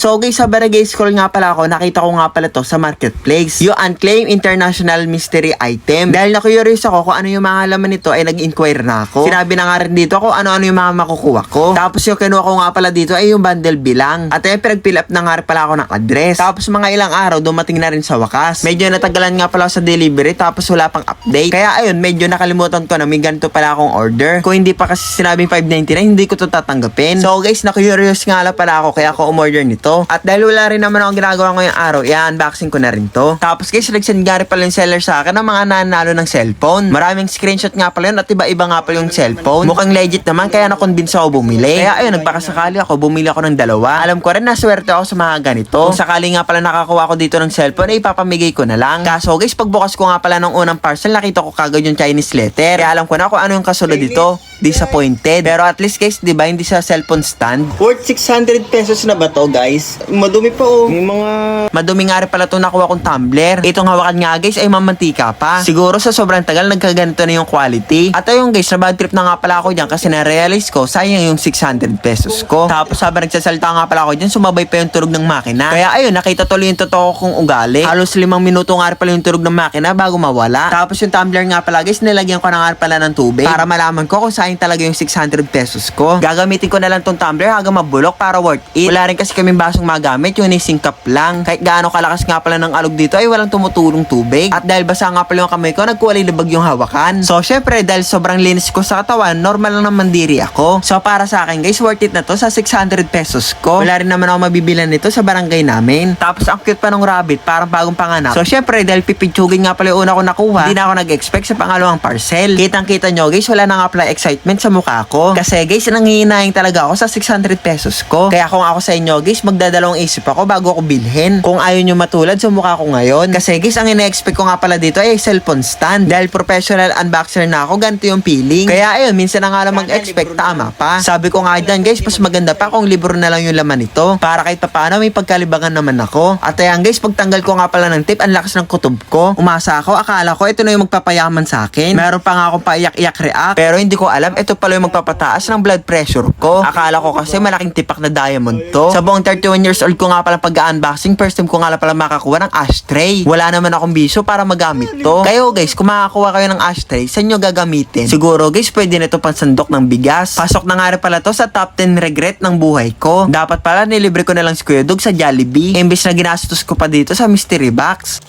So guys, sa barangay scroll nga pala ako, nakita ko nga pala to sa marketplace. Yung unclaimed international mystery item. Dahil na-curious ako kung ano yung mga laman nito, ay nag-inquire na ako. Sinabi na nga rin dito kung ano-ano yung mga makukuha ko. Tapos yung kinuha ko nga pala dito ay yung bundle bilang. At ay pinag-fill up na nga pala ako ng address. Tapos mga ilang araw, dumating na rin sa wakas. Medyo natagalan nga pala ako sa delivery, tapos wala pang update. Kaya ayun, medyo nakalimutan ko na may ganito pala akong order. Kung hindi pa kasi sinabing 599, hindi ko to tatanggapin. So guys, na-curious nga pala ako, kaya ako umorder nito. At dahil wala rin naman akong ginagawa ngayong araw, i-unboxing ko na rin to. Tapos guys, nagsend nga rin pala yung seller sa akin ng mga nanalo ng cellphone. Maraming screenshot nga pala yun at iba-iba nga pala yung cellphone. Mukhang legit naman, kaya na-convince ako bumili. Kaya ayun, nagpakasakali ako, bumili ako ng dalawa. Alam ko rin na swerte ako sa mga ganito. Kung sakali nga pala nakakuha ko dito ng cellphone, ay ipapamigay ko na lang. Kaso guys, pagbukas ko nga pala ng unang parcel, nakita ko kagad yung Chinese letter. Kaya alam ko na kung ano yung kasunod dito. Disappointed. Pero at least guys, di ba, hindi sa cellphone stand. Worth 600 pesos na ba to guys? Madumi pa oh. May mga... Madumi nga rin pala to nakuha kong tumbler. Itong hawakan nga guys ay mamantika pa. Siguro sa sobrang tagal nagkaganito na yung quality. At ayun guys, na bad trip na nga pala ako dyan kasi na-realize ko, sayang yung 600 pesos ko. Tapos habang nagsasalita nga pala ako dyan, sumabay pa yung turog ng makina. Kaya ayun, nakita tuloy yung totoo kong ugali. Halos limang minuto nga rin pala yung turog ng makina bago mawala. Tapos yung tumbler nga pala guys, nilagyan ko na nga pala ng tubig para malaman ko kung sayang talaga yung 600 pesos ko. Gagamitin ko na lang tong tumbler hanggang mabulok para worth it. Wala rin kasi kaming basong magamit, yung nisingkap lang. Kahit gaano kalakas nga pala ng alog dito ay walang tumutulong tubig. At dahil basa nga pala yung kamay ko, nagkuwalay libag yung hawakan. So syempre, dahil sobrang linis ko sa katawan, normal lang naman diri ako. So para sa akin guys, worth it na to sa 600 pesos ko. Wala rin naman ako mabibilan nito sa barangay namin. Tapos ang cute pa ng rabbit, parang bagong panganak. So syempre, dahil pipitsugin nga pala yung una ko nakuha, hindi na ako nag-expect sa pangalawang parcel. Kitang kita nyo guys, wala na nga pala excitement sa mukha ko. Kasi guys, nanghihinaing talaga ako sa 600 pesos ko. Kaya kung ako sa inyo guys, magdadalawang isip ako bago ako bilhin. Kung ayaw nyo matulad sa mukha ko ngayon. Kasi guys, ang ina-expect ko nga pala dito ay cellphone stand. Dahil professional unboxer na ako, ganito yung feeling. Kaya ayun, minsan na nga lang mag-expect, tama pa. Sabi ko nga dyan guys, mas maganda pa kung libro na lang yung laman nito. Para kahit papaano may pagkalibangan naman ako. At ayan guys, pagtanggal ko nga pala ng tip, ang lakas ng kutob ko. Umasa ako, akala ko ito na yung magpapayaman sa akin. Meron pa nga akong paiyak-iyak react. Pero hindi ko alam, ito pala yung magpapataas ng blood pressure ko. Akala ko kasi malaking tipak na diamond to. Sa buong 31 years old ko nga pala pag-unboxing, first time ko nga pala makakuha ng ashtray. Wala naman akong biso para magamit to. Kayo guys, kung makakuha kayo ng ashtray, saan nyo gagamitin? Siguro guys, pwede na ito pang ng bigas. Pasok na nga rin pala to sa top 10 regret ng buhay ko. Dapat pala nilibre ko na lang si Kuya Dog sa Jollibee. Imbes na ginastos ko pa dito sa mystery box.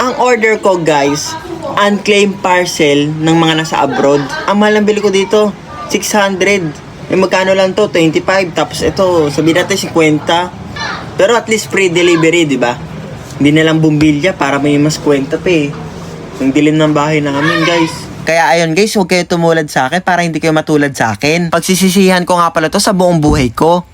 Ang order ko guys, unclaimed parcel ng mga nasa abroad. Ang mahal ng bili ko dito, 600. Eh magkano lang to? 25. Tapos ito, sabihin natin 50. Pero at least free delivery, di ba? Hindi na lang bumbilya para may mas kwenta pa eh. Ang dilim ng bahay namin guys. Kaya ayun guys, huwag kayo tumulad sa akin para hindi kayo matulad sa akin. Pagsisisihan ko nga pala to sa buong buhay ko.